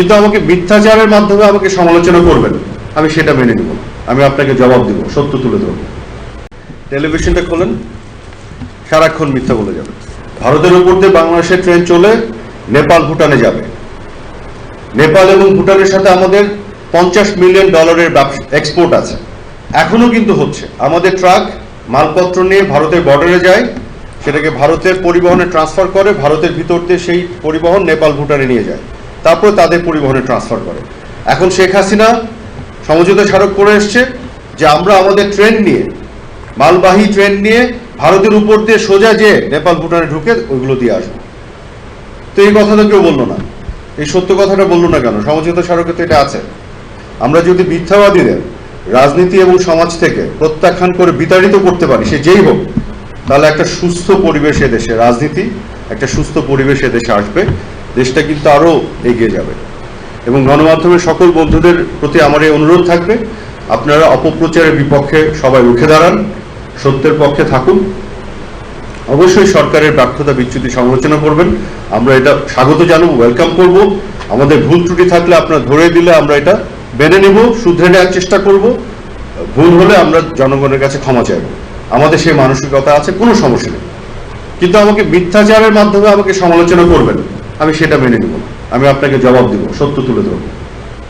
কিন্তু আমাকে মিথ্যাচারের মাধ্যমে আমাকে সমালোচনা করবেন। আমি সেটা মেনে নেব। আমি আপনাকে জবাব দিব, সত্য তুলে ধরব। টেলিভিশনটা খোলেন, সারাক্ষণ মিথ্যা বলে যাবে ভারতের উপর দিয়ে বাংলাদেশের ট্রেন চলে নেপাল, ভুটানে যাবে। নেপাল এবং ভুটানের সাথে আমাদের পঞ্চাশ মিলিয়ন ডলারের এক্সপোর্ট আছে। এখনও কিন্তু হচ্ছে। আমাদের ট্রাক, মালপত্র নিয়ে ভারতের বর্ডারে যায়। সেটাকে ভারতের পরিবহনে ট্রান্সফার করে, ভারতের ভিতর দিয়ে সেই পরিবহন নেপাল, ভুটানে নিয়ে যায়। তারপর তাদের পরিবহনে ট্রান্সফার করে। এখন শেখ হাসিনা সমঝোতা স্মারক করে এসছে যে আমরা আমাদের ট্রেন নিয়ে, মালবাহী ট্রেন নিয়ে ভারতের উপর দিয়ে সোজা যেয়ে নেপাল ভুটানে ঢুকে ওইগুলো দিয়ে আসব। তো এই কথা তো কেউ বলল না। এই সত্য কথাটা বলল না কেন? সমঝোতা স্মারকে তো এটা আছে। আমরা যদি মিথ্যাবাদীদের রাজনীতি এবং সমাজ থেকে প্রত্যাখ্যান করে বিতাড়িত করতে পারি, সে যেই হোক, তাহলে একটা সুস্থ পরিবেশ দেশে রাজনীতি, একটা সুস্থ পরিবেশ দেশে আসবে। দেশটা কিন্তু আরও এগিয়ে যাবে। এবং গণমাধ্যমের সকল বন্ধুদের প্রতি আমার এই অনুরোধ থাকবে, আপনারা অপপ্রচারের বিপক্ষে সবাই রুখে দাঁড়ান, সত্যের পক্ষে থাকুন। অবশ্যই সরকারের ব্যর্থতা বিচ্যুতি সমালোচনা করবেন। আমরা এটা স্বাগত জানাব ওয়েলকাম করব। আমাদের ভুল ত্রুটি থাকলে আপনারা ধরে দিলে আমরা এটা মেনে নেব, শুধরে নেওয়ার চেষ্টা করব। ভুল হলে আমরা জনগণের কাছে ক্ষমা চাইব। আমাদের সেই মানসিকতা আছে, কোনো সমস্যা নেই। কিন্তু আমাকে মিথ্যাচারের মাধ্যমে আমাকে সমালোচনা করবেন। আমি সেটা মেনে নেব। আমি আপনাকে জবাব দিব সত্য তুলে ধরবো।